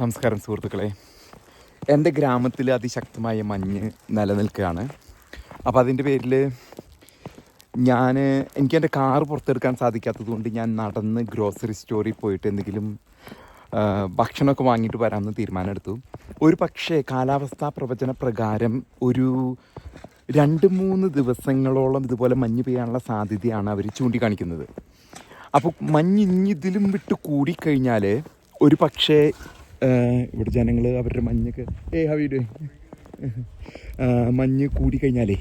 നമസ്കാരം സുഹൃത്തുക്കളെ. എന്റെ ഗ്രാമത്തിൽ അതിശക്തമായ മഞ്ഞ് നിലനിൽക്കുകയാണ്. അപ്പോൾ അതിന്റെ പേരിൽ ഞാൻ എനിക്ക് എന്റെ കാർ പുറത്തെടുക്കാൻ സാധിക്കാത്തത് കൊണ്ട് ഞാൻ നടന്ന് ഗ്രോസറി സ്റ്റോറിൽ പോയിട്ട് എന്തെങ്കിലും ഭക്ഷണമൊക്കെ വാങ്ങിയിട്ട് വരാമെന്ന് തീരുമാനമെടുത്തു. ഒരു പക്ഷേ കാലാവസ്ഥാ പ്രവചന പ്രകാരം ഒരു രണ്ട് മൂന്ന് ദിവസങ്ങളോളം ഇതുപോലെ മഞ്ഞ് പെയ്യാനുള്ള സാധ്യതയാണ് അവർ ചൂണ്ടിക്കാണിക്കുന്നത്. അപ്പോൾ മഞ്ഞ് ഇനി ഇതിലും വിട്ട് കൂടിക്കഴിഞ്ഞാൽ ഒരു പക്ഷേ ഇവിടെ ജനങ്ങൾ അവരുടെ മഞ്ഞൊക്കെ. ഏ ഹവീഡ് മഞ്ഞ് കൂടിക്കഴിഞ്ഞാലേ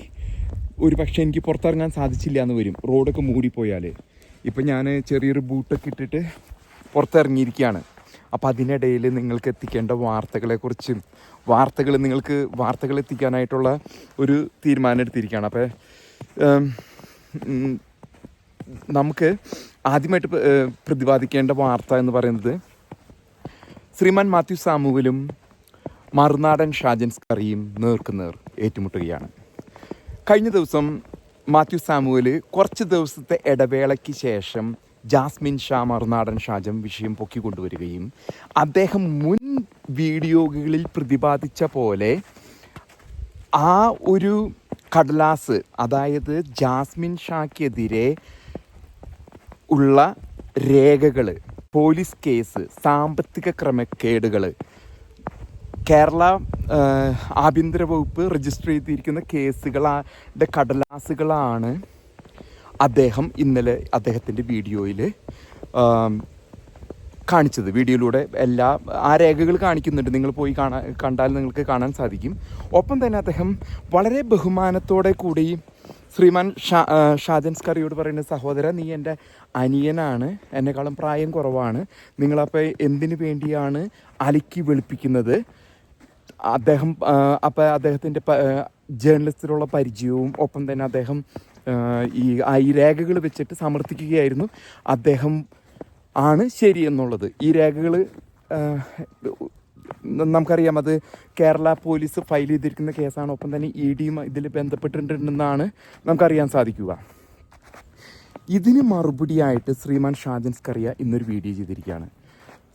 ഒരു പക്ഷേ എനിക്ക് പുറത്തിറങ്ങാൻ സാധിച്ചില്ല എന്ന് വരും. റോഡൊക്കെ മൂടിപ്പോയാൽ ഇപ്പം ഞാൻ ചെറിയൊരു ബൂട്ടൊക്കെ ഇട്ടിട്ട് പുറത്തിറങ്ങിയിരിക്കുകയാണ്. അപ്പോൾ അതിനിടയിൽ നിങ്ങൾക്ക് എത്തിക്കേണ്ട വാർത്തകളെക്കുറിച്ചും വാർത്തകൾ നിങ്ങൾക്ക് വാർത്തകൾ എത്തിക്കാനായിട്ടുള്ള ഒരു തീരുമാനം എടുത്തിരിക്കുകയാണ്. അപ്പോൾ നമുക്ക് ആദ്യമായിട്ട് പ്ര- പ്രതിപാദിക്കേണ്ട വാർത്ത എന്ന് പറയുന്നത് ശ്രീമാൻ മാത്യു സാമുവിലും മറുനാടൻ ഷാജൻ സ്കറിയും നേർക്കുനേർ ഏറ്റുമുട്ടുകയാണ്. കഴിഞ്ഞ ദിവസം മാത്യു സാമുവൽ കുറച്ച് ദിവസത്തെ ഇടവേളയ്ക്ക് ശേഷം ജാസ്മിൻ ഷാ മറുനാടൻ ഷാജം വിഷയം പൊക്കിക്കൊണ്ടുവരികയും അദ്ദേഹം മുൻ വീഡിയോകളിൽ പ്രതിപാദിച്ച പോലെ ആ ഒരു കടലാസ് അതായത് ജാസ്മിൻ ഷാക്കെതിരെ ഉള്ള രേഖകൾ പോലീസ് കേസ് സാമ്പത്തിക ക്രമക്കേടുകൾ. കേരള ആഭ്യന്തര വകുപ്പ് രജിസ്റ്റർ ചെയ്തിരിക്കുന്ന കേസുകളുടെ കടലാസുകളാണ് അദ്ദേഹം ഇന്നലെ അദ്ദേഹത്തിന്റെ വീഡിയോയിൽ കാണിച്ചത്. വീഡിയോയിലൂടെ എല്ലാ ആ രേഖകൾ കാണിക്കുന്നുണ്ട്. നിങ്ങൾ പോയി കാണാൻ കണ്ടാൽ നിങ്ങൾക്ക് കാണാൻ സാധിക്കും. ഒപ്പം തന്നെ അദ്ദേഹം വളരെ ബഹുമാനത്തോടെ കൂടി ശ്രീമാൻ ഷാ കറിയോട് പറയുന്ന സഹോദര നീ എന്റെ അനിയനാണ്. എന്നെക്കാളും പ്രായം കുറവാണ്. നിങ്ങളപ്പോൾ എന്തിനു വേണ്ടിയാണ് അലക്കി വെളുപ്പിക്കുന്നത്? അദ്ദേഹം അപ്പോൾ അദ്ദേഹത്തിന്റെ ജേർണലിസ്റ്റിലുള്ള പരിചയവും ഒപ്പം തന്നെ അദ്ദേഹം ഈ ഈ രേഖകൾ വെച്ചിട്ട് സമർത്ഥിക്കുകയായിരുന്നു. അദ്ദേഹം ആണ് ശരി എന്നുള്ളത് ഈ രേഖകൾ നമുക്കറിയാം അത് കേരള പോലീസ് ഫയൽ ചെയ്തിരിക്കുന്ന കേസാണ്. ഒപ്പം തന്നെ ഇ ഡിയും ഇതിൽ ബന്ധപ്പെട്ടിട്ടുണ്ടെന്നാണ് നമുക്കറിയാൻ സാധിക്കുക. ഇതിന് മറുപടിയായിട്ട് ശ്രീമാൻ ഷാജൻ സ്കറിയ ഇന്നൊരു വീഡിയോ ചെയ്തിരിക്കുകയാണ്.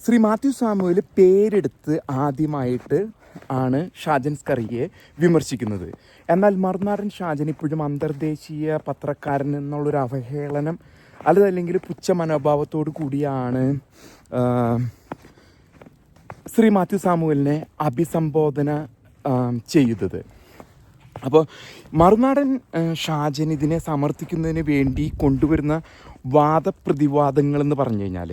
ശ്രീ മാത്യു സാമുവൽ പേരെടുത്ത് ആദ്യമായിട്ട് ആണ് ഷാജൻ സ്കറിയെ വിമർശിക്കുന്നത്. എന്നാൽ മറുനാടൻ ഷാജൻ ഇപ്പോഴും അന്തർദേശീയ പത്രക്കാരൻ എന്നുള്ളൊരു അവഹേളനം അല്ലതല്ലെങ്കിൽ പുച്ഛ മനോഭാവത്തോടു കൂടിയാണ് ശ്രീ മാത്യു സാമുവലിനെ അഭിസംബോധന ചെയ്തത്. അപ്പോൾ മറുനാടൻ ഷാജൻ ഇതിനെ സമർത്ഥിക്കുന്നതിന് വേണ്ടി കൊണ്ടുവരുന്ന വാദപ്രതിവാദങ്ങൾ എന്ന് പറഞ്ഞു കഴിഞ്ഞാൽ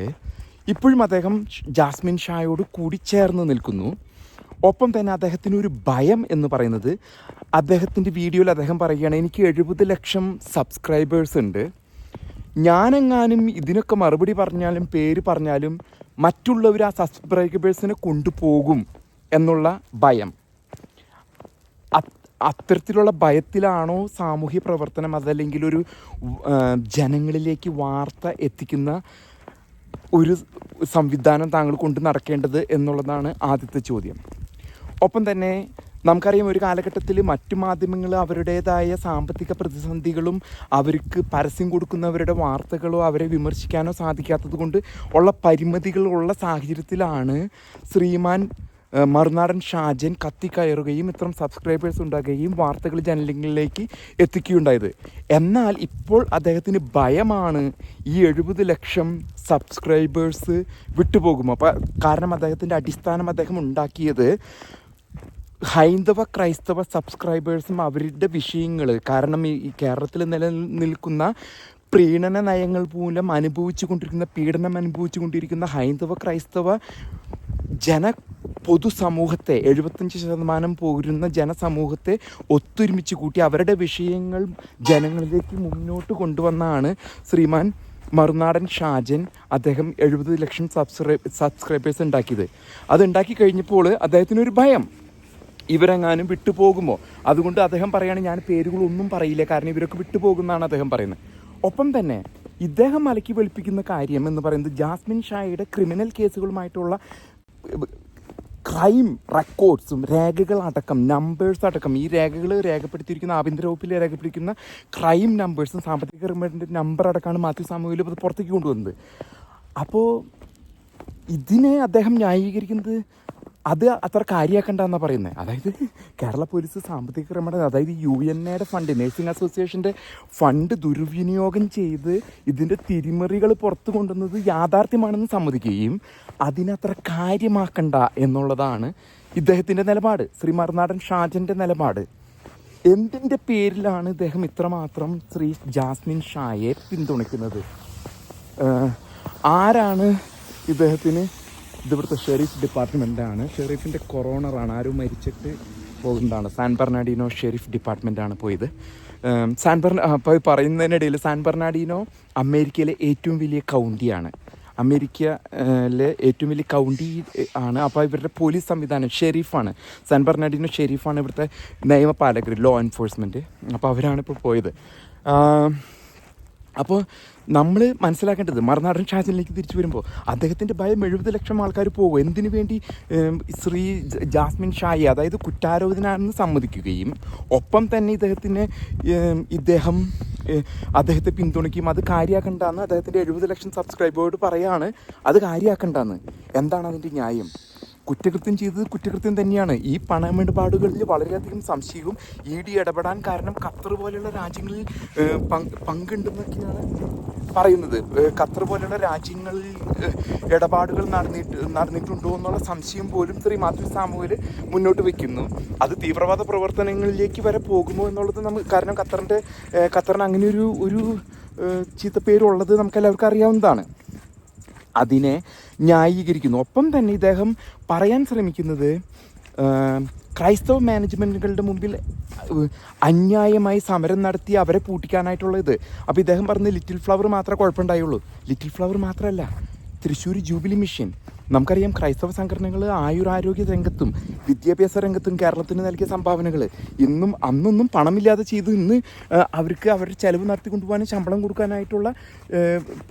ഇപ്പോഴും അദ്ദേഹം ജാസ്മിൻ ഷായോട് കൂടി കൂടിച്ചേർന്ന് നിൽക്കുന്നു. ഒപ്പം തന്നെ അദ്ദേഹത്തിന് ഒരു ഭയം എന്ന് പറയുന്നത് അദ്ദേഹത്തിന്റെ വീഡിയോയിൽ അദ്ദേഹം പറയുകയാണ് എനിക്ക് എഴുപത് ലക്ഷം സബ്സ്ക്രൈബേഴ്സ് ഉണ്ട്. ഞാനെങ്ങാനും ഇതിനൊക്കെ മറുപടി പറഞ്ഞാലും പേര് പറഞ്ഞാലും മറ്റുള്ളവർ ആ സബ്സ്ക്രൈബേഴ്സിനെ കൊണ്ടുപോകും എന്നുള്ള ഭയം. അത്തരത്തിലുള്ള ഭയത്തിലാണോ സാമൂഹ്യ പ്രവർത്തനം അതല്ലെങ്കിൽ ഒരു ജനങ്ങളിലേക്ക് വാർത്ത എത്തിക്കുന്ന ഒരു സംവിധാനം താങ്കൾ കൊണ്ട് നടക്കേണ്ടത് എന്നുള്ളതാണ് ആദ്യത്തെ ചോദ്യം. ഒപ്പം തന്നെ നമുക്കറിയാം ഒരു കാലഘട്ടത്തിൽ മറ്റു മാധ്യമങ്ങൾ അവരുടേതായ സാമ്പത്തിക പ്രതിസന്ധികളും അവർക്ക് പരസ്യം കൊടുക്കുന്നവരുടെ വാർത്തകളോ അവരെ വിമർശിക്കാനോ സാധിക്കാത്തത് കൊണ്ട് ഉള്ള പരിമിതികളുള്ള സാഹചര്യത്തിലാണ് ശ്രീമാൻ മറുനാടൻ ഷാജൻ കത്തിക്കയറുകയും ഇത്തരം സബ്സ്ക്രൈബേഴ്സ് ഉണ്ടാകുകയും വാർത്തകൾ ജനലിംഗിലേക്ക് എത്തിക്കുകയുണ്ടായത്. എന്നാൽ ഇപ്പോൾ അദ്ദേഹത്തിന് ഭയമാണ് ഈ എഴുപത് ലക്ഷം സബ്സ്ക്രൈബേഴ്സ് വിട്ടുപോകുമോ അപ്പോൾ കാരണം അദ്ദേഹത്തിന്റെ അടിസ്ഥാനം അദ്ദേഹം ഉണ്ടാക്കിയത് ഹൈന്ദവ ക്രൈസ്തവ സബ്സ്ക്രൈബേഴ്സും അവരുടെ വിഷയങ്ങൾ കാരണം ഈ കേരളത്തിൽ നിലനിൽക്കുന്ന പ്രീണന നയങ്ങൾ മൂലം അനുഭവിച്ചു കൊണ്ടിരിക്കുന്ന പീഡനം അനുഭവിച്ചു കൊണ്ടിരിക്കുന്ന ഹൈന്ദവ ക്രൈസ്തവ ജന പൊതുസമൂഹത്തെ എഴുപത്തഞ്ച് ശതമാനം പോരുന്ന ജനസമൂഹത്തെ ഒത്തൊരുമിച്ച് കൂട്ടി അവരുടെ വിഷയങ്ങൾ ജനങ്ങളിലേക്ക് മുന്നോട്ട് കൊണ്ടുവന്നാണ് ശ്രീമാൻ മറുനാടൻ ഷാജൻ അദ്ദേഹം എഴുപത് ലക്ഷം സബ്സ്ക്രൈ സബ്സ്ക്രൈബേഴ്സ് ഉണ്ടാക്കിയത്. അത് ഉണ്ടാക്കി കഴിഞ്ഞപ്പോൾ അദ്ദേഹത്തിനൊരു ഭയം. ഇവരെങ്ങാനും വിട്ടുപോകുമോ? അതുകൊണ്ട് അദ്ദേഹം പറയുകയാണ് ഞാൻ പേരുകളൊന്നും പറയില്ല. കാരണം ഇവരൊക്കെ വിട്ടുപോകുന്നതാണ് അദ്ദേഹം പറയുന്നത്. ഒപ്പം തന്നെ ഇദ്ദേഹം മലക്കി വെളുപ്പിക്കുന്ന കാര്യം എന്ന് പറയുന്നത് ജാസ്മിൻ ഷായുടെ ക്രിമിനൽ കേസുകളുമായിട്ടുള്ള ക്രൈം റെക്കോർഡ്സും രേഖകളടക്കം നമ്പേഴ്സ് അടക്കം ഈ രേഖകൾ രേഖപ്പെടുത്തിയിരിക്കുന്ന ആഭ്യന്തര വകുപ്പിൽ രേഖപ്പെടുത്തിയിരിക്കുന്ന ക്രൈം നമ്പേഴ്സും സാമ്പത്തിക ക്രൈമിന്റെ നമ്പർ അടക്കമാണ് മാത്യു സാമൂഹിൽ പുറത്തേക്ക് കൊണ്ടുവന്നത്. അപ്പോൾ ഇതിനെ അദ്ദേഹം ന്യായീകരിക്കുന്നത് അത് അത്ര കാര്യമാക്കണ്ടെന്നാണ് പറയുന്നത് അതായത് കേരള പോലീസ് സാമ്പത്തിക ക്രമേണ അതായത് യു എൻ എയുടെ ഫണ്ട് നേഴ്സിംഗ് അസോസിയേഷന്റെ ഫണ്ട് ദുർവിനിയോഗം ചെയ്ത് ഇതിന്റെ തിരിമറികൾ പുറത്തു കൊണ്ടുവന്നത് യാഥാർത്ഥ്യമാണെന്ന് സമ്മതിക്കുകയും അതിനത്ര കാര്യമാക്കണ്ട എന്നുള്ളതാണ് ഇദ്ദേഹത്തിന്റെ നിലപാട്. ശ്രീ മറുനാടൻ ഷാജന്റെ നിലപാട്. എന്തിന്റെ പേരിലാണ് ഇദ്ദേഹം ഇത്രമാത്രം ശ്രീ ജാസ്മിൻ ഷായെ പിന്തുണയ്ക്കുന്നത്? ആരാണ് ഇദ്ദേഹത്തിന് ഇത് ഇവിടുത്തെ ഷെരീഫ് ഡിപ്പാർട്ട്മെന്റാണ് ഷെരീഫിന്റെ കൊറോണറാണ്. ആരും മരിച്ചിട്ട് പോകുന്നതാണ് സാൻ ബെർണാഡിനോ ഷെരീഫ് ആണ് പോയത്. സാൻ ബെർണ അപ്പോൾ പറയുന്നതിനിടയിൽ സാൻ ബെർണാഡിനോ അമേരിക്കയിലെ ഏറ്റവും വലിയ കൗണ്ടിയാണ്. അമേരിക്കയിലെ ഏറ്റവും വലിയ കൗണ്ടി ആണ്. അപ്പോൾ ഇവരുടെ പോലീസ് സംവിധാനം ഷെരീഫാണ്. സാൻ ബെർണാഡിനോ ഷെരീഫാണ് ഇവിടുത്തെ നിയമപാലകർ ലോ എൻഫോഴ്സ്മെന്റ് അപ്പോൾ അവരാണ് ഇപ്പോൾ പോയത് അപ്പോൾ നമ്മൾ മനസ്സിലാക്കേണ്ടത് മറുനാടൻ ഷാജനിലേക്ക് തിരിച്ചു വരുമ്പോൾ അദ്ദേഹത്തിന്റെ ഭയം എഴുപത് ലക്ഷം ആൾക്കാർ പോകും. എന്തിനു വേണ്ടി ശ്രീ ജാസ്മിൻ ഷായി അതായത് കുറ്റാരോപിതനാണെന്ന് സമ്മതിക്കുകയും ഒപ്പം തന്നെ ഇദ്ദേഹത്തിന് ഇദ്ദേഹം അദ്ദേഹത്തെ പിന്തുണയ്ക്കും അത് കാര്യമാക്കണ്ടെന്ന് അദ്ദേഹത്തിന്റെ എഴുപത് ലക്ഷം സബ്സ്ക്രൈബേഴ്സ് പറയാണ്. അത് കാര്യമാക്കണ്ടെന്ന് എന്താണ് അതിന്റെ ന്യായം? കുറ്റകൃത്യം ചെയ്തത് കുറ്റകൃത്യം തന്നെയാണ്. ഈ പണമിടപാടുകളിൽ വളരെയധികം സംശയവും ഇ ഡി ഇടപെടാൻ കാരണം ഖത്തർ പോലെയുള്ള രാജ്യങ്ങളിൽ പങ്കുണ്ടെന്നൊക്കെയാണ് പറയുന്നത്. ഖത്തർ പോലെയുള്ള രാജ്യങ്ങളിൽ ഇടപാടുകൾ നടന്നിട്ട് നടന്നിട്ടുണ്ടോ എന്നുള്ള സംശയം പോലും ശ്രീ മാത്യു സാമുവൽ മുന്നോട്ട് വെക്കുന്നു. അത് തീവ്രവാദ പ്രവർത്തനങ്ങളിലേക്ക് വരെ പോകുമോ എന്നുള്ളത് നമുക്ക് കാരണം ഖത്തറിന്റെ ഖത്തറിന് അങ്ങനെ ഒരു ഒരു ചീത്തപ്പേരുള്ളത് നമുക്ക് എല്ലാവർക്കും അറിയാവുന്നതാണ്. അതിനെ ന്യായീകരിക്കുന്നു. ഒപ്പം തന്നെ ഇദ്ദേഹം പറയാൻ ശ്രമിക്കുന്നത് ക്രൈസ്തവ മാനേജ്മെന്റുകളുടെ മുമ്പിൽ അന്യായമായി സമരം നടത്തി അവരെ പൂട്ടിക്കാനായിട്ടുള്ള ഇത്. അപ്പോൾ ഇദ്ദേഹം പറഞ്ഞ് ലിറ്റിൽ ഫ്ലവർ മാത്രമേ കുഴപ്പമുണ്ടായുള്ളൂ. ലിറ്റിൽ ഫ്ലവർ മാത്രമല്ല തൃശ്ശൂർ ജൂബിലി മിഷൻ നമുക്കറിയാം ക്രൈസ്തവ സംഘടനകൾ ആയുരാരോഗ്യ രംഗത്തും വിദ്യാഭ്യാസ രംഗത്തും കേരളത്തിന് നൽകിയ സംഭാവനകൾ ഇന്നും അന്നൊന്നും പണമില്ലാതെ ചെയ്ത്. ഇന്ന് അവർക്ക് അവരുടെ ചെലവ് നടത്തി കൊണ്ടുപോകാനും ശമ്പളം കൊടുക്കാനായിട്ടുള്ള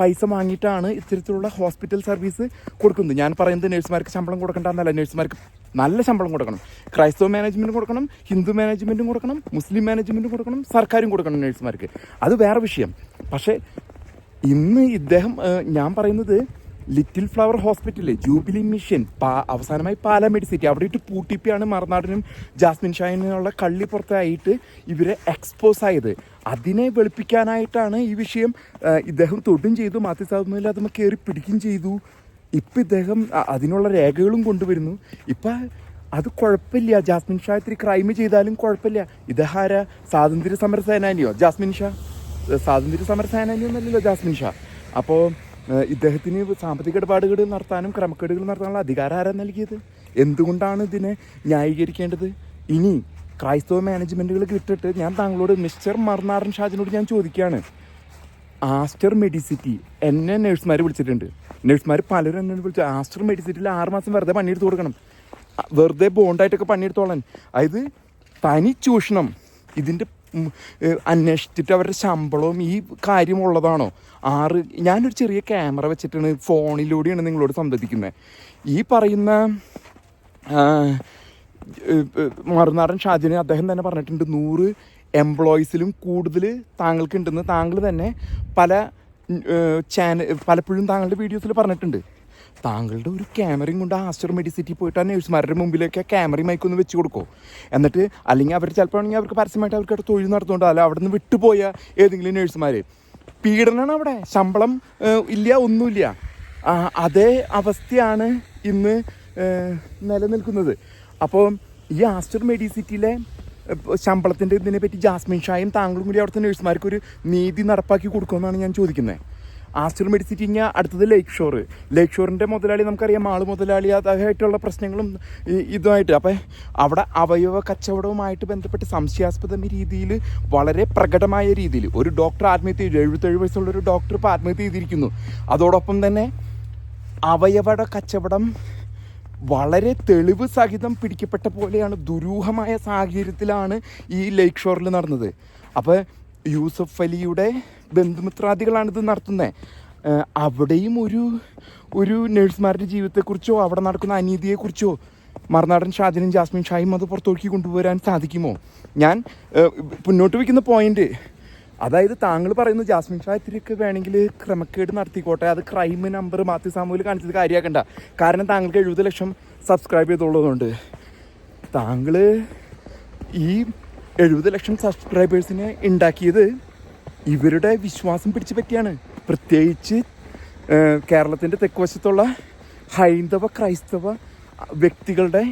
പൈസ വാങ്ങിയിട്ടാണ് ഇത്തരത്തിലുള്ള ഹോസ്പിറ്റൽ സർവീസ് കൊടുക്കുന്നത്. ഞാൻ പറയുന്നത് നഴ്സുമാർക്ക് ശമ്പളം കൊടുക്കേണ്ടെന്നല്ല നഴ്സുമാർക്ക് നല്ല ശമ്പളം കൊടുക്കണം. ക്രൈസ്തവ മാനേജ്മെന്റും കൊടുക്കണം ഹിന്ദു മാനേജ്മെന്റും കൊടുക്കണം മുസ്ലിം മാനേജ്മെന്റും കൊടുക്കണം സർക്കാരും കൊടുക്കണം നഴ്സുമാർക്ക്. അത് വേറെ വിഷയം. പക്ഷേ ഇന്ന് ഇദ്ദേഹം ഞാൻ പറയുന്നത് ലിറ്റിൽ ഫ്ലവർ ഹോസ്പിറ്റലിൽ ജൂബിലി മിഷൻ പാ അവസാനമായി പാലാ മെഡിസിറ്റി അവിടെ ഇട്ട് പൂട്ടിപ്പിയാണ് മറുനാടിനും ജാസ്മിൻ ഷാഹിനുള്ള കള്ളി പുറത്തായിട്ട് ഇവരെ എക്സ്പോസ് ആയത്. അതിനെ വെളുപ്പിക്കാനായിട്ടാണ് ഈ വിഷയം ഇദ്ദേഹം തൊടും ചെയ്തു. മാത്യു സാബുമില്ല അതുമ്മ കയറി പിടിക്കുകയും ചെയ്തു. ഇപ്പം ഇദ്ദേഹം അതിനുള്ള രേഖകളും കൊണ്ടുവരുന്നു. ഇപ്പം അത് കുഴപ്പമില്ല. ജാസ്മിൻ ഷാ ഇത്തിരി ക്രൈം ചെയ്താലും കുഴപ്പമില്ല. ഇതഹാര സ്വാതന്ത്ര്യ സമര സേനാനിയോ ജാസ്മിൻ ഷാ? സ്വാതന്ത്ര്യ സമര സേനാനിയൊന്നല്ലല്ലോ ജാസ്മിൻ ഷാ. അപ്പോൾ ഇദ്ദേഹത്തിന് സാമ്പത്തിക ഇടപാടുകൾ നടത്താനും ക്രമക്കേടുകൾ നടത്താനുള്ള അധികാരം ആരാ നൽകിയത്? എന്തുകൊണ്ടാണ് ഇതിനെ ന്യായീകരിക്കേണ്ടത്? ഇനി ക്രൈസ്തവ മാനേജ്മെന്റുകൾ വിട്ടിട്ട് ഞാൻ താങ്കളോട് മിസ്റ്റർ മർനാടൻ ഷാജിനോട് ഞാൻ ചോദിക്കുകയാണ്. ആസ്റ്റർ മെഡിസിറ്റി എന്നെ നഴ്സുമാർ വിളിച്ചിട്ടുണ്ട്. നഴ്സുമാർ പലരും എന്നെ വിളിച്ചു ആസ്റ്റർ മെഡിസിറ്റിയിൽ ആറുമാസം വെറുതെ പണിയെടുത്ത് കൊടുക്കണം. വെറുതെ ബോണ്ടായിട്ടൊക്കെ പണിയെടുത്തോളാൻ. അതായത് തനി ചൂഷണം ഇതിന്റെ അന്വേഷിച്ചിട്ട് അവരുടെ ശമ്പളവും ഈ കാര്യമുള്ളതാണോ? ആറ് ഞാനൊരു ചെറിയ ക്യാമറ വെച്ചിട്ടാണ് ഫോണിലൂടെയാണ് നിങ്ങളോട് സംവദിക്കുന്നത് ഈ പറയുന്ന മറുനാടൻ ഷാജിന് അദ്ദേഹം തന്നെ പറഞ്ഞിട്ടുണ്ട് നൂറ് എംപ്ലോയീസിലും കൂടുതൽ താങ്കൾക്കുണ്ടെന്ന്. താങ്കൾ തന്നെ പല ചാനൽ പലപ്പോഴും താങ്കളുടെ വീഡിയോസിൽ പറഞ്ഞിട്ടുണ്ട്. താങ്കളുടെ ഒരു ക്യാമറയും കൊണ്ട് ആസ്റ്റർ മെഡിസിറ്റി പോയിട്ട് ആ നേഴ്സുമാരുടെ മുമ്പിലേക്ക് ക്യാമറയും മൈക്കൊന്ന് വെച്ച് കൊടുക്കോ? എന്നിട്ട് അല്ലെങ്കിൽ അവർ ചിലപ്പോൾ ആണെങ്കിൽ അവർക്ക് പരസ്യമായിട്ട് അവർക്ക് അവിടെ തൊഴിൽ നടത്തുന്നുണ്ടോ? അല്ല അവിടെ നിന്ന് വിട്ടുപോയ ഏതെങ്കിലും നേഴ്സുമാർ പീഡനമാണ് അവിടെ. ശമ്പളം ഇല്ല ഒന്നുമില്ല. അതേ അവസ്ഥയാണ് ഇന്ന് നിലനിൽക്കുന്നത്. അപ്പോൾ ഈ ആസ്റ്റർ മെഡിസിറ്റിയിലെ ശമ്പളത്തിന്റെ ഇതിനെപ്പറ്റി ജാസ്മിൻ ഷായും താങ്കളും കൂടി അവിടുത്തെ നേഴ്സുമാർക്ക് ഒരു നീതി നടപ്പാക്കി കൊടുക്കുമെന്നാണ് ഞാൻ ചോദിക്കുന്നത് ആസ്റ്റർ മെഡിസിറ്റി കഴിഞ്ഞാൽ അടുത്തത് ലേക്ക് ഷോർ. ലേക്ക് ഷോറിന്റെ മുതലാളി നമുക്കറിയാം ആൾ മുതലാളി അതായിട്ടുള്ള പ്രശ്നങ്ങളും ഇതുമായിട്ട്. അപ്പം അവിടെ അവയവ കച്ചവടവുമായിട്ട് ബന്ധപ്പെട്ട് സംശയാസ്പദ രീതിയിൽ വളരെ പ്രകടമായ രീതിയിൽ ഒരു ഡോക്ടർ ആത്മഹത്യ ചെയ്തു. എഴുപത്തേഴ് വയസ്സുള്ള ഒരു ഡോക്ടർ ഇപ്പോൾ ആത്മഹത്യ ചെയ്തിരിക്കുന്നു. അതോടൊപ്പം തന്നെ അവയവ കച്ചവടം വളരെ തെളിവ് സഹിതം പിടിക്കപ്പെട്ട പോലെയാണ് ദുരൂഹമായ സാഹചര്യത്തിലാണ് ഈ ലേക്ക് ഷോറിൽ നടന്നത്. അപ്പോൾ യൂസഫ് അലിയുടെ ബന്ധുമിത്രാദികളാണിത് നടത്തുന്നത് അവിടെയും ഒരു ഒരു നഴ്സുമാരുടെ ജീവിതത്തെക്കുറിച്ചോ അവിടെ നടക്കുന്ന അനീതിയെക്കുറിച്ചോ മറുനാടൻ ഷാജനും ജാസ്മിൻ ഷായും അത് പുറത്തോക്കി കൊണ്ടുവരാൻ സാധിക്കുമോ? ഞാൻ മുന്നോട്ട് വയ്ക്കുന്ന പോയിന്റ് അതായത് താങ്കൾ പറയുന്നു ജാസ്മിൻ ഷാ ഇത്തിരിയൊക്കെ വേണമെങ്കിൽ ക്രമക്കേട് നടത്തിക്കോട്ടെ അത് ക്രൈം നമ്പർ മാത്യു സാമൂഹിൽ കാണിച്ചത് കാര്യമാക്കണ്ട കാരണം താങ്കൾക്ക് എഴുപത് ലക്ഷം സബ്സ്ക്രൈബ് ചെയ്തുള്ളതുകൊണ്ട്. താങ്കൾ ഈ എഴുപത് ലക്ഷം സബ്സ്ക്രൈബേഴ്സിനെ ഉണ്ടാക്കിയത് ഇവരുടെ വിശ്വാസം പിടിച്ചു പറ്റിയാണ്. പ്രത്യേകിച്ച് കേരളത്തിന്റെ തെക്കുവശത്തുള്ള ഹൈന്ദവ ക്രൈസ്തവ വ്യക്തികളുടെ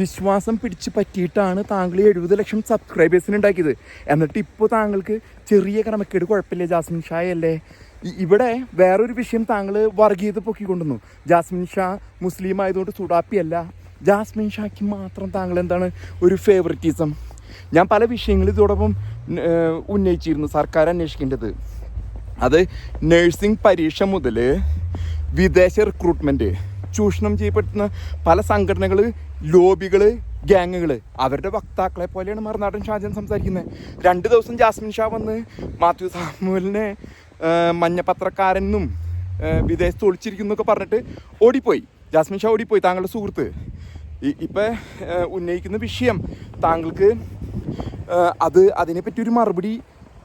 വിശ്വാസം പിടിച്ച് പറ്റിയിട്ടാണ് താങ്കൾ എഴുപത് ലക്ഷം സബ്സ്ക്രൈബേഴ്സിന് ഉണ്ടാക്കിയത്. എന്നിട്ട് ഇപ്പോൾ താങ്കൾക്ക് ചെറിയ ക്രമക്കേട് കുഴപ്പമില്ല ജാസ്മിൻ ഷാ അല്ലേ? ഇവിടെ വേറൊരു വിഷയം താങ്കൾ വർഗീയത പൊക്കിക്കൊണ്ടുവന്നു. ജാസ്മിൻ ഷാ മുസ്ലിം ആയതുകൊണ്ട് സുഡാപ്പിയല്ല. ജാസ്മിൻ ഷായ്ക്ക് മാത്രം താങ്കൾ എന്താണ് ഒരു ഫേവറിറ്റിസം ഞാൻ പല വിഷയങ്ങളും ഇതോടൊപ്പം ഉന്നയിച്ചിരുന്നു സർക്കാർ അന്വേഷിക്കേണ്ടത്. അത് നഴ്സിംഗ് പരീക്ഷ മുതൽ വിദേശ റിക്രൂട്ട്മെന്റ് ചൂഷണം ചെയ്യപ്പെടുന്ന പല സംഘടനകൾ ലോബികൾ ഗ്യാങ്ങുകൾ അവരുടെ വക്താക്കളെ പോലെയാണ് മറുനാടൻ ഷാജൻ സംസാരിക്കുന്നത് രണ്ട് ദിവസം ജാസ്മിൻ ഷാ വന്ന് മാത്യു സാമുവലിനെ മഞ്ഞപത്രക്കാരനും വിദേശത്ത് ഒളിച്ചിരിക്കുന്നൊക്കെ പറഞ്ഞിട്ട് ഓടിപ്പോയി. ജാസ്മിൻ ഷാ ഓടിപ്പോയി താങ്കളുടെ സുഹൃത്ത്. ഇപ്പം ഉന്നയിക്കുന്ന വിഷയം താങ്കൾക്ക് അത് അതിനെപ്പറ്റി ഒരു മറുപടി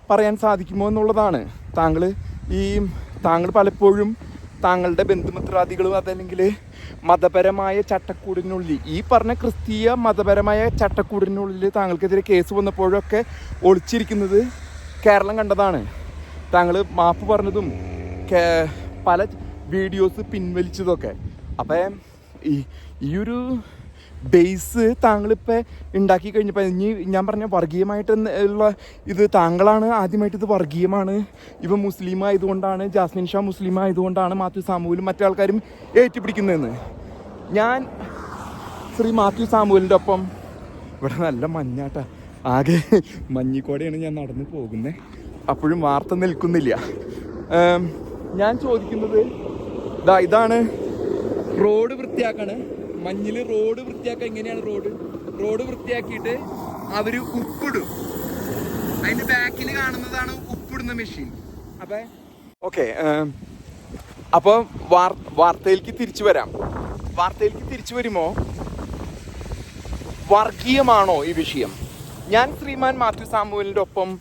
പറയാൻ സാധിക്കുമോ എന്നുള്ളതാണ്. താങ്കൾ ഈ താങ്കൾ പലപ്പോഴും താങ്കളുടെ ബന്ധുമിത്രാദികളും അതല്ലെങ്കിൽ മതപരമായ ചട്ടക്കൂടിനുള്ളിൽ ഈ പറഞ്ഞ ക്രിസ്തീയ മതപരമായ ചട്ടക്കൂടിനുള്ളിൽ താങ്കൾക്കെതിരെ കേസ് വന്നപ്പോഴൊക്കെ ഒളിച്ചിരിക്കുന്നത് കേരളം കണ്ടതാണ്. താങ്കൾ മാപ്പ് പറഞ്ഞതും പല വീഡിയോസ് പിൻവലിച്ചതൊക്കെ അപ്പം ഈ ഈ ഒരു ബേസ് താങ്കളിപ്പോൾ ഉണ്ടാക്കി കഴിഞ്ഞപ്പോൾ ഇനി ഞാൻ പറഞ്ഞ വർഗീയമായിട്ട് ഉള്ള ഇത് താങ്കളാണ് ആദ്യമായിട്ട് ഇത് വർഗീയമാണ്. ഇവ മുസ്ലിം ആയതുകൊണ്ടാണ് ജാസ്മിൻ ഷാ മുസ്ലിം ആയതുകൊണ്ടാണ് മാത്യു സാമുവിലും മറ്റാൾക്കാരും ഏറ്റുപിടിക്കുന്നതെന്ന്. ഞാൻ ശ്രീ മാത്യു സാമുവിലിന്റെ ഒപ്പം. ഇവിടെ നല്ല മഞ്ഞാട്ട. ആകെ മഞ്ഞിക്കോടെയാണ് ഞാൻ നടന്നു പോകുന്നത് അപ്പോഴും വാർത്ത നിൽക്കുന്നില്ല. ഞാൻ ചോദിക്കുന്നത് ഇതാ ഇതാണ് റോഡ് വൃത്തിയാക്കാണ്. മഞ്ഞിൽ റോഡ് വൃത്തിയാക്കാൻ എങ്ങനെയാണ് റോഡ്? റോഡ് വൃത്തിയാക്കിയിട്ട് അവർ ഉപ്പിടും. അതിന്റെ ബാക്കിൽ കാണുന്നതാണ് ഉപ്പിടുന്ന മെഷീൻ അപ്പൊ? ഓക്കെ അപ്പോൾ വാർത്തയിലേക്ക് തിരിച്ചു വരാം. വാർത്തയിലേക്ക് തിരിച്ചു വരുമോ? വർഗീയമാണോ ഈ വിഷയം? ഞാൻ ശ്രീമാൻ മാത്യു സാമുവലിന്റെ ഒപ്പം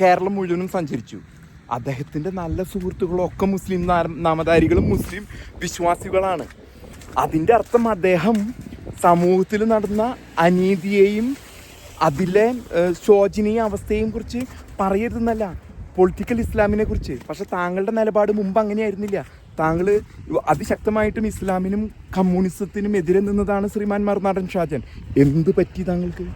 കേരളം മുഴുവനും സഞ്ചരിച്ചു. അദ്ദേഹത്തിന്റെ നല്ല സുഹൃത്തുക്കളൊക്കെ മുസ്ലിം നാമധാരികളും മുസ്ലിം വിശ്വാസികളാണ്. അതിന്റെ അർത്ഥം അദ്ദേഹം സമൂഹത്തിൽ നടന്ന അനീതിയെയും അതിലെ ശോചനീയ അവസ്ഥയെയും കുറിച്ച് പറയരുതെന്നല്ല പൊളിറ്റിക്കൽ ഇസ്ലാമിനെ കുറിച്ച്. പക്ഷെ താങ്കളുടെ നിലപാട് മുമ്പ് അങ്ങനെയായിരുന്നില്ല. താങ്കൾ അതിശക്തമായിട്ടും ഇസ്ലാമിനും കമ്മ്യൂണിസത്തിനും എതിരെ നിന്നതാണ് ശ്രീമാൻ മറുനാടൻ ഷാജൻ. എന്ത് പറ്റി താങ്കൾക്ക്?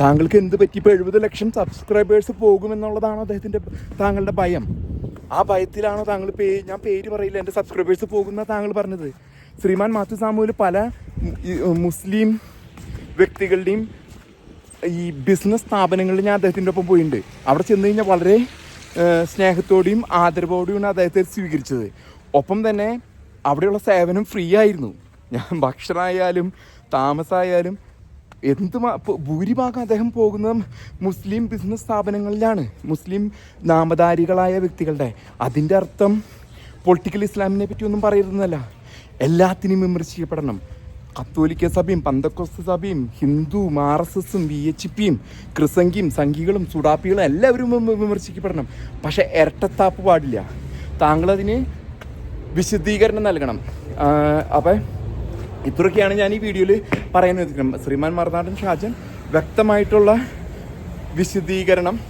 താങ്കൾക്ക് എന്ത് പറ്റി? ഇപ്പോൾ എഴുപത് ലക്ഷം സബ്സ്ക്രൈബേഴ്സ് പോകുമെന്നുള്ളതാണ് അദ്ദേഹത്തിന്റെ താങ്കളുടെ ഭയം. ആ ഭയത്തിലാണോ താങ്കൾ പേ ഞാൻ പേര് പറയില്ല എന്റെ സബ്സ്ക്രൈബേഴ്സ് പോകുന്ന താങ്കൾ പറഞ്ഞത്. ശ്രീമാൻ മാത്യു സാമുവിൽ പല മുസ്ലിം വ്യക്തികളുടെയും ഈ ബിസിനസ് സ്ഥാപനങ്ങളിൽ ഞാൻ അദ്ദേഹത്തിന്റെ ഒപ്പം പോയിട്ടുണ്ട്. അവിടെ ചെന്ന് കഴിഞ്ഞാൽ വളരെ സ്നേഹത്തോടെയും ആദരവോടെയുമാണ് അദ്ദേഹത്തെ സ്വീകരിച്ചത്. ഒപ്പം തന്നെ അവിടെയുള്ള സേവനം ഫ്രീ ആയിരുന്നു. ഞാൻ ഭക്ഷണമായാലും താമസമായാലും എന്ത് ഭൂരിഭാഗം അദ്ദേഹം പോകുന്നത് മുസ്ലിം ബിസിനസ് സ്ഥാപനങ്ങളിലാണ്. മുസ്ലിം നാമധാരികളായ വ്യക്തികളുടെ. അതിന്റെ അർത്ഥം പൊളിറ്റിക്കൽ ഇസ്ലാമിനെ പറ്റി ഒന്നും എല്ലാത്തിനെയും വിമർശിക്കപ്പെടണം. കത്തോലിക്ക സഭയും പന്തക്കോസ്ത സഭയും ഹിന്ദു ആർ എസ് എസും വി എച്ച് പിയും ക്രിസംഗിയും സംഘികളും സുഡാപ്പികളും എല്ലാവരും വിമർശിക്കപ്പെടണം. പക്ഷേ ഇരട്ടത്താപ്പ് പാടില്ല. താങ്കളതിന് വിശദീകരണം നൽകണം. അപ്പം ഇത്രയൊക്കെയാണ് ഞാൻ ഈ വീഡിയോയിൽ ഉദ്ദേശിക്കുന്നത്. ശ്രീമാൻ മറുനാടൻ ഷാജൻ വ്യക്തമായിട്ടുള്ള വിശദീകരണം.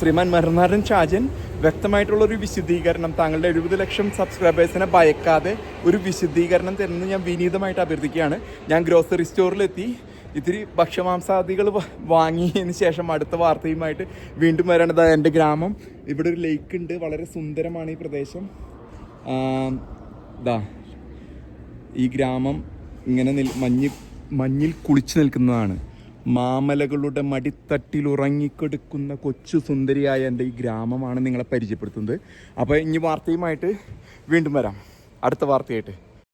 ശ്രീമാൻ മറുനാടൻ ഷാജൻ വ്യക്തമായിട്ടുള്ള ഒരു വിശദീകരണം താങ്കളുടെ എഴുപത് ലക്ഷം സബ്സ്ക്രൈബേഴ്സിനെ ഭയക്കാതെ ഒരു വിശദീകരണം തരുന്നത് ഞാൻ വിനീതമായിട്ട് അഭ്യർത്ഥിക്കുകയാണ്. ഞാൻ ഗ്രോസറി സ്റ്റോറിലെത്തി ഇത്തിരി ഭക്ഷ്യമാംസാദികൾ വാങ്ങിയതിന് ശേഷം അടുത്ത വാർത്തയുമായിട്ട് വീണ്ടും വരേണ്ടത് എന്റെ ഗ്രാമം. ഇവിടെ ഒരു ലേക്ക് ഉണ്ട്. വളരെ സുന്ദരമാണ് ഈ പ്രദേശം. ഇതാ ഈ ഗ്രാമം ഇങ്ങനെ നിൽ മഞ്ഞ് മഞ്ഞിൽ കുളിച്ചു നിൽക്കുന്നതാണ്. മാമലകളുടെ മടിത്തട്ടിൽ ഉറങ്ങിക്കൊടുക്കുന്ന കൊച്ചു സുന്ദരിയായ എന്റെ ഈ ഗ്രാമമാണ് നിങ്ങളെ പരിചയപ്പെടുത്തുന്നത്. അപ്പോൾ ഇനി വാർത്തയുമായിട്ട് വീണ്ടും വരാം. അടുത്ത വാർത്തയായിട്ട്.